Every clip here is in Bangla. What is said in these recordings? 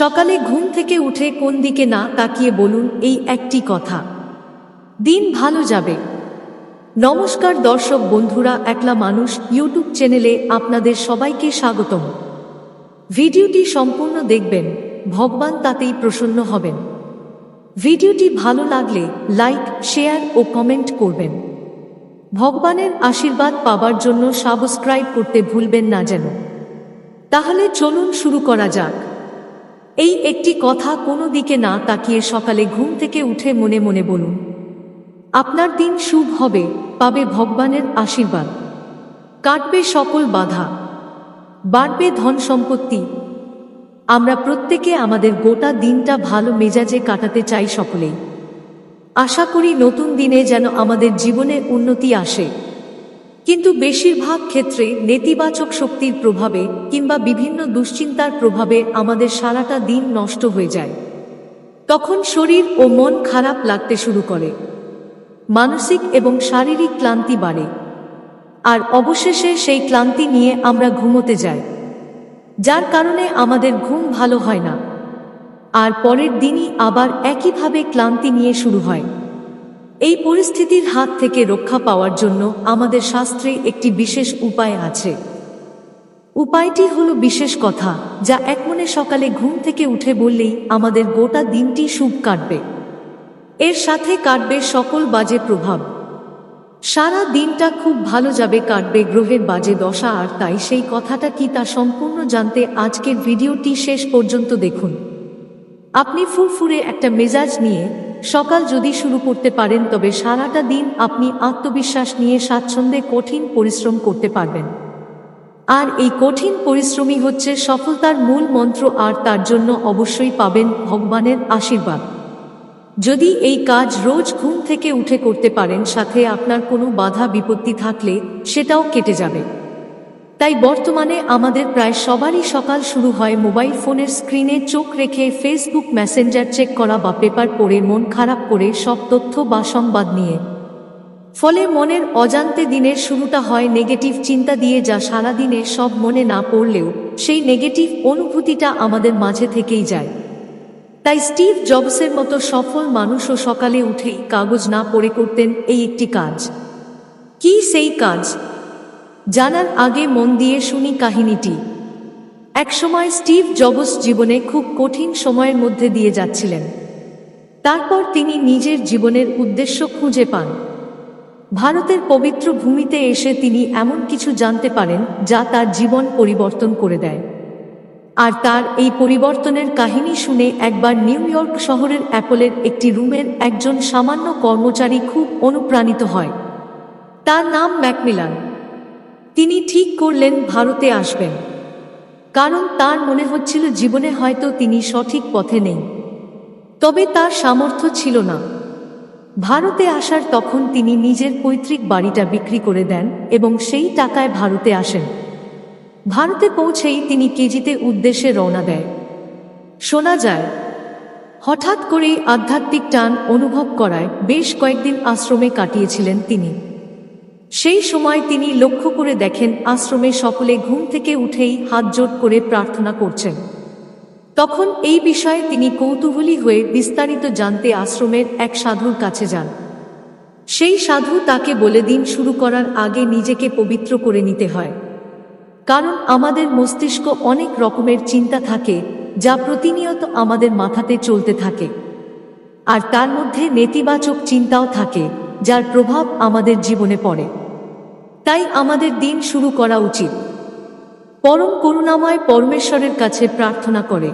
সকালে ঘুম থেকে উঠে কোন দিকে না তাকিয়ে বলুন এই একটি কথা। দিন ভালো যাবে। নমস্কার দর্শক বন্ধুরা, একলা মানুষ ইউটিউব চ্যানেলে আপনাদের সবাইকে স্বাগতম। ভিডিওটি সম্পূর্ণ দেখবেন, ভগবান তাতেই প্রসন্ন হবেন। ভিডিওটি ভালো লাগলে লাইক, শেয়ার ও কমেন্ট করবেন। ভগবানের আশীর্বাদ পাবার জন্য সাবস্ক্রাইব করতে ভুলবেন না যেন। তাহলে চলুন শুরু করা যাক। এই একটি কথা কোনো দিকে না তাকিয়ে সকালে ঘুম থেকে উঠে মনে মনে বলুন। আপনার দিন শুভ হবে, পাবে ভগবানের আশীর্বাদ। কাটবে সকল বাধা। বাড়বে ধন সম্পত্তি। আমরা প্রত্যেকে আমাদের গোটা দিনটা ভালো মেজাজে কাটাতে চাই সকলেই। আশা করি নতুন দিনে যেন আমাদের জীবনে উন্নতি আসে। কিন্তু বেশিরভাগ ক্ষেত্রে নেতিবাচক শক্তির প্রভাবে কিংবা বিভিন্ন দুশ্চিন্তার প্রভাবে আমাদের সারাটা দিন নষ্ট হয়ে যায়। তখন শরীর ও মন খারাপ লাগতে শুরু করে। মানসিক এবং শারীরিক ক্লান্তি বাড়ে। আর অবশেষে সেই ক্লান্তি নিয়ে আমরা ঘুমোতে যাই। যার কারণে আমাদের ঘুম ভালো হয় না। আর পরের দিনই আবার একইভাবে ক্লান্তি নিয়ে শুরু হয়। এই পরিস্থিতির হাত থেকে রক্ষা পাওয়ার জন্য আমাদের শাস্ত্রে একটি বিশেষ উপায় আছে। উপায়টি হলো বিশেষ কথা, যা একমনে সকালে ঘুম থেকে উঠে বললেই আমাদের গোটা দিনটি শুভ কাটবে। এর সাথে কাটবে সকল বাজে প্রভাব। সারা দিনটা খুব ভালো যাবে কাটবে গ্রহের বাজে দশা, আর তাই সেই কথাটা কি তা সম্পূর্ণ জানতে আজকের ভিডিওটি শেষ পর্যন্ত দেখুন। আপনি ফুরফুরে একটা মেজাজ নিয়ে সকাল যদি শুরু করতে পারেন, তবে সারাটা দিন আপনি আত্মবিশ্বাস নিয়ে স্বাচ্ছন্দ্যে কঠিন পরিশ্রম করতে পারবেন। আর এই কঠিন পরিশ্রমই হচ্ছে সফলতার মূল মন্ত্র, আর তার জন্য অবশ্যই পাবেন ভগবানের আশীর্বাদ। যদি এই কাজ রোজ ঘুম থেকে উঠে করতে পারেন, সাথে আপনার কোনো বাধা বিপত্তি থাকলে সেটাও কেটে যাবে। তাই বর্তমানে আমাদের প্রায় সবারই সকাল শুরু হয় মোবাইল ফোনের স্ক্রিনে চোখ রেখে ফেসবুক মেসেঞ্জার চেক করা বা পেপার পড়ে মন খারাপ করে সব তথ্য বা সংবাদ নিয়ে। ফলে মনের অজান্তে দিনের শুরুটা হয় নেগেটিভ চিন্তা দিয়ে যা সারাদিনে সব মনে না পড়লেও সেই নেগেটিভ অনুভূতিটা আমাদের মাঝে থেকেই যায়। তাই স্টিভ জবসের মতো সফল মানুষও সকালে উঠেই কাগজ না পড়ে করতেন এই একটি কাজ। কি সেই কাজ? জানার আগে মন দিয়ে শুনি কাহিনীটি। একসময় স্টিভ জবস জীবনে খুব কঠিন সময়ের মধ্যে দিয়ে যাচ্ছিলেন। তারপর তিনি নিজের জীবনের উদ্দেশ্য খুঁজে পান। ভারতের পবিত্র ভূমিতে এসে তিনি এমন কিছু জানতে পারেন যা তার জীবন পরিবর্তন করে দেয়। আর তার এই পরিবর্তনের কাহিনী শুনে একবার নিউ ইয়র্ক শহরের অ্যাপলের একটি রুমের একজন সামান্য কর্মচারী খুব অনুপ্রাণিত হয়। তার নাম ম্যাকমিলান। তিনি ঠিক করলেন ভারতে আসবেন। কারণ তার মনে হচ্ছিল জীবনে হয়তো তিনি সঠিক পথে নেই। তবে তার সামর্থ্য ছিল না। ভারতে আসার তখন তিনি নিজের পৈতৃক বাড়িটা বিক্রি করে দেন এবং সেই টাকায় ভারতে আসেন। ভারতে পৌঁছেই তিনি কেজিতে উদ্দেশ্যে রওনা দেয়। শোনা যায়, হঠাৎ করেই আধ্যাত্মিক টান অনুভব করায় বেশ কয়েকদিন আশ্রমে কাটিয়েছিলেন তিনি। সেই সময় তিনি লক্ষ্য করে দেখেন আশ্রমে সকলে ঘুম থেকে উঠেই হাত জোট করে প্রার্থনা করছেন। তখন এই বিষয়ে তিনি কৌতূহলী হয়ে বিস্তারিত জানতে আশ্রমের এক সাধুর কাছে যান। সেই সাধু তাকে বলে, দিন শুরু করার আগে নিজেকে পবিত্র করে নিতে হয়। কারণ আমাদের মস্তিষ্ক অনেক রকমের চিন্তা থাকে, যা প্রতিনিয়ত আমাদের মাথাতে চলতে থাকে। আর তার মধ্যে নেতিবাচক চিন্তাও থাকে, যার প্রভাব আমাদের জীবনে পড়ে। তাই আমাদের দিন শুরু করা উচিত। পরম করুণাময় পরমেশ্বরের কাছে প্রার্থনা করে।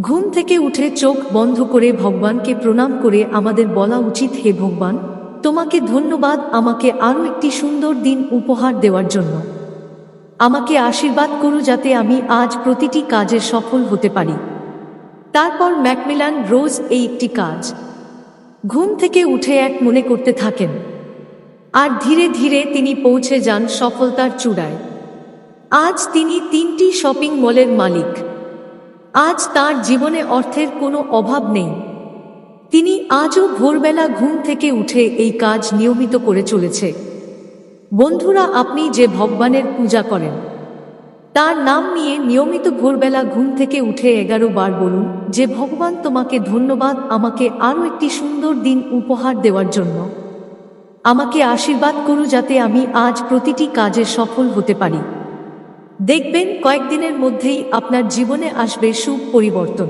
ঘুম থেকে উঠে চোখ বন্ধ করে ভগবানকে প্রণাম করে আমাদের বলা উচিত, হে ভগবান, তোমাকে ধন্যবাদ আমাকে আরও একটি সুন্দর দিন উপহার দেওয়ার জন্য। আমাকে আশীর্বাদ করো যাতে আমি আজ প্রতিটি কাজে সফল হতে পারি। তারপর ম্যাকমিলান রোজ এই একটি কাজ। ঘুম থেকে উঠে এক মনে করতে থাকেন আর ধীরে ধীরে তিনি পৌঁছে যান সফলতার চূড়ায়। আজ তিনি তিনটি শপিং মলের মালিক। আজ তার জীবনে অর্থের কোনো অভাব নেই। তিনি আজও ভোরবেলা ঘুম থেকে উঠে এই কাজ নিয়মিত করে চলেছে। বন্ধুরা, আপনি যে ভগবানের পূজা করেন, তার নাম নিয়ে নিয়মিত ভোরবেলা ঘুম থেকে উঠে এগারো বার বলুন যে, ভগবান তোমাকে ধন্যবাদ, আমাকে আরও একটি সুন্দর দিন উপহার দেওয়ার জন্য। আমাকে আশীর্বাদ করু যাতে আমি আজ প্রতিটি কাজে সফল হতে পারি। দেখবেন, কয়েকদিনের মধ্যেই আপনার জীবনে আসবে সুখ পরিবর্তন।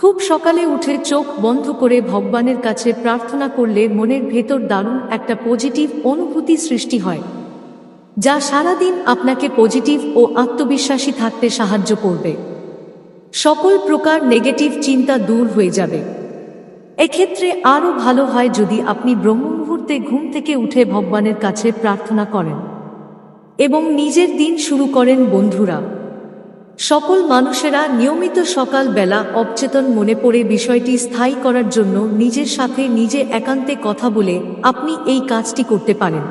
খুব সকালে উঠে চোখ বন্ধ করে ভগবানের কাছে প্রার্থনা করলে মনের ভেতর দারুণ একটা পজিটিভ অনুভূতি সৃষ্টি হয়, যা সারাদিন আপনাকে পজিটিভ ও আত্মবিশ্বাসী থাকতে সাহায্য করবে। সকল প্রকার নেগেটিভ চিন্তা দূর হয়ে যাবে। এক্ষেত্রে আরও ভালো হয় যদি আপনি ব্রহ্ম মুহূর্তে ঘুম থেকে উঠে ভগবানের কাছে প্রার্থনা করেন এবং নিজের দিন শুরু করেন বন্ধুরা। সকল মানুষেরা নিয়মিত সকাল বেলা অবচেতন মনে পড়ে বিষয়টি স্থায়ী করার জন্য নিজের সাথে নিজে একান্তে কথা বলে আপনি এই কাজটি করতে পারেন।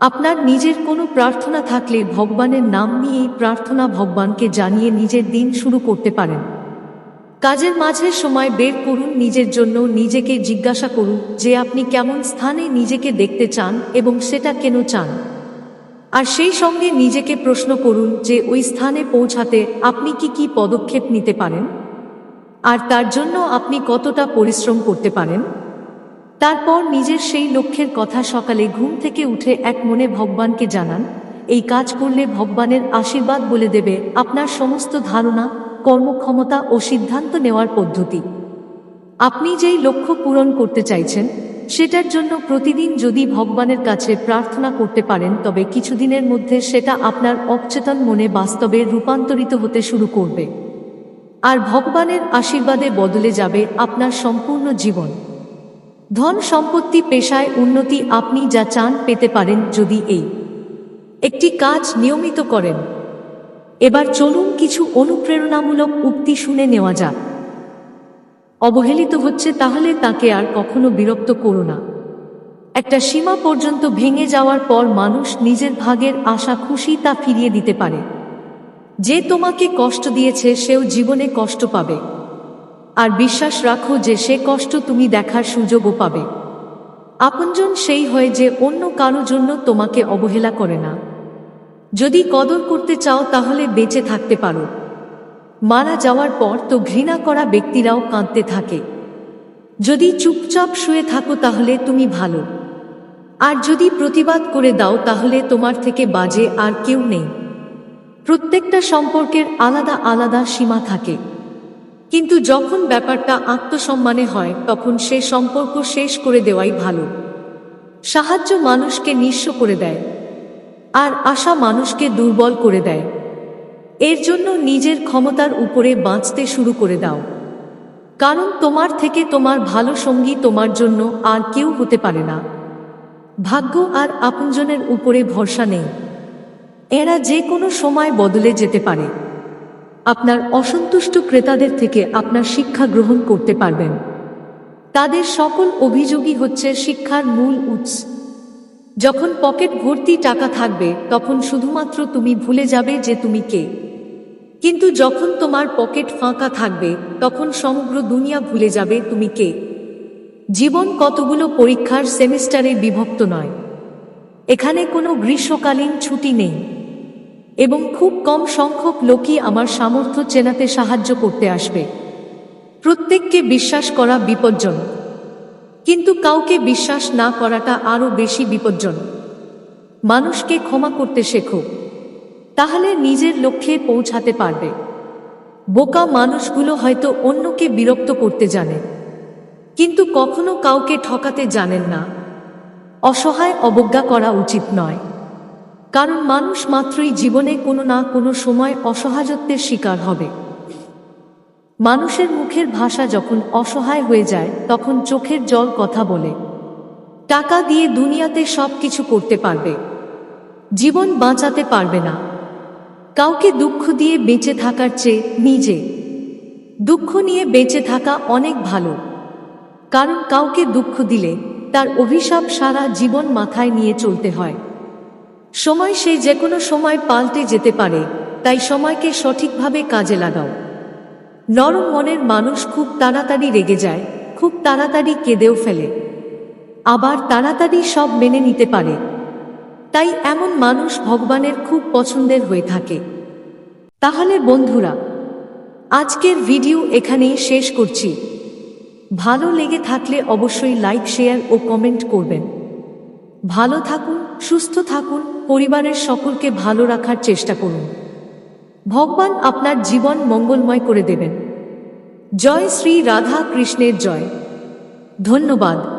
আপনার নিজের কোনো প্রার্থনা থাকলে ভগবানের নাম নিয়ে এই প্রার্থনা ভগবানকে জানিয়ে নিজের দিন শুরু করতে পারেন। কাজের মাঝে সময় বের করুন নিজের জন্য, নিজেকে জিজ্ঞাসা করুন যে আপনি কেমন স্থানে নিজেকে দেখতে চান এবং সেটা কেন চান। আর সেই সঙ্গে নিজেকে প্রশ্ন করুন যে ওই স্থানে পৌঁছাতে আপনি কি কি পদক্ষেপ নিতে পারেন? আর তার জন্য আপনি কতটা পরিশ্রম করতে পারেন? তারপর নিজের সেই লক্ষ্যের কথা সকালে ঘুম থেকে উঠে এক মনে ভগবানকে জানান, এই কাজ করলে ভগবানের আশীর্বাদ বলে দেবে, আপনার সমস্ত ধারণা কর্মক্ষমতা ও সিদ্ধান্ত নেওয়ার পদ্ধতি। আপনি যেই লক্ষ্য পূরণ করতে চাইছেন, সেটার জন্য প্রতিদিন যদি ভগবানের কাছে প্রার্থনা করতে পারেন, তবে কিছুদিনের মধ্যে সেটা আপনার অবচেতন মনে বাস্তবে রূপান্তরিত হতে শুরু করবে। আর ভগবানের আশীর্বাদে বদলে যাবে আপনার সম্পূর্ণ জীবন। ধন সম্পত্তি পেশায় উন্নতি আপনি যা চান পেতে পারেন যদি এই একটি কাজ নিয়মিত করেন। এবার চলুন কিছু অনুপ্রেরণামূলক উক্তি শুনে নেওয়া যাক। অবহেলিত হচ্ছে তাহলে তাকে আর কখনো বিরক্ত করো না। একটা সীমা পর্যন্ত ভেঙে যাওয়ার পর মানুষ নিজের ভাগের আশা খুশি তা ফিরিয়ে দিতে পারে। যে তোমাকে কষ্ট দিয়েছে সেও জীবনে কষ্ট পাবে। আর বিশ্বাস রাখো যে সে কষ্ট তুমি দেখার সুযোগও পাবে। আপনজন সেই হয় যে অন্য কারও জন্য তোমাকে অবহেলা করে না। যদি কদর করতে চাও তাহলে বেঁচে থাকতে পারো। মারা যাওয়ার পর তো ঘৃণা করা ব্যক্তিরাও কাঁদতে থাকে। যদি চুপচাপ শুয়ে থাকো তাহলে তুমি ভালো। আর যদি প্রতিবাদ করে দাও তাহলে তোমার থেকে বাজে আর কেউ নেই। প্রত্যেকটা সম্পর্কের আলাদা আলাদা সীমা থাকে। কিন্তু যখন ব্যাপারটা আত্মসম্মানে হয়, তখন সে সম্পর্ক শেষ করে দেওয়াই ভালো। সাহায্য মানুষকে নিঃস্ব করে দেয়। আর আশা মানুষকে দুর্বল করে দেয়। এর জন্য নিজের ক্ষমতার উপরে বাঁচতে শুরু করে দাও। কারণ তোমার থেকে তোমার ভালো সঙ্গী তোমার জন্য আর কেউ হতে পারে না। ভাগ্য আর আপনজনের উপরে ভরসা নেই। এরা যে কোনো সময় বদলে যেতে পারে। আপনার অসন্তুষ্ট ক্রেতাদের থেকে আপনার শিক্ষা গ্রহণ করতে পারবেন। তাদের সকল অভিযোগই হচ্ছে শিক্ষার মূল উৎস। যখন পকেট ভর্তি টাকা থাকবে, তখন শুধুমাত্র তুমি ভুলে যাবে যে তুমি কে। কিন্তু যখন তোমার পকেট ফাঁকা থাকবে, তখন সমগ্র দুনিয়া ভুলে যাবে তুমি কে। জীবন কতগুলো পরীক্ষার সেমিস্টারে বিভক্ত নয়। এখানে কোনো গ্রীষ্মকালীন ছুটি নেই। এবং খুব কম সংখ্যক লোকই আমার সামর্থ্য চেনাতে সাহায্য করতে আসবে। প্রত্যেককে বিশ্বাস করা বিপজ্জনক। কিন্তু কাউকে বিশ্বাস না করাটা আরও বেশি বিপজ্জনক। মানুষকে ক্ষমা করতে শেখো, তাহলে নিজের লক্ষ্যে পৌঁছাতে পারবে। বোকা মানুষগুলো হয়তো অন্যকে বিরক্ত করতে জানে, কিন্তু কখনো কাউকে ঠকাতে জানেন না। অসহায় অবজ্ঞা করা উচিত নয়, কারণ মানুষ মাত্রই জীবনে কোনো না কোনো সময় অসহায়ত্বের শিকার হবে। মানুষের মুখের ভাষা যখন অসহায় হয়ে যায়, তখন চোখের জল কথা বলে। টাকা দিয়ে দুনিয়াতে সব কিছু করতে পারবে। জীবন বাঁচাতে পারবে না। কাউকে দুঃখ দিয়ে বেঁচে থাকার চেয়ে নিজে। দুঃখ নিয়ে বেঁচে থাকা অনেক ভালো। কারণ কাউকে দুঃখ দিলে তার অভিশাপ সারা জীবন মাথায় নিয়ে চলতে হয়। সময় সে যে কোনো সময় পাল্টে যেতে পারে, তাই সময়কে সঠিকভাবে কাজে লাগাও। নরম মনের মানুষ খুব তাড়াতাড়ি রেগে যায়, খুব তাড়াতাড়ি কেঁদেও ফেলে। আবার তাড়াতাড়ি সব মেনে নিতে পারে। তাই এমন মানুষ ভগবানের খুব পছন্দের হয়ে থাকে। তাহলে বন্ধুরা, আজকের ভিডিও এখানেই শেষ করছি। ভালো লেগে থাকলে অবশ্যই লাইক, শেয়ার ও কমেন্ট করবেন। ভালো থাকুন, সুস্থ থাকুন, পরিবারের সকলকে ভালো রাখার চেষ্টা করুন। ভগবান আপনার জীবন মঙ্গলময় করে দেবেন। জয় শ্রী রাধা কৃষ্ণের জয়। ধন্যবাদ।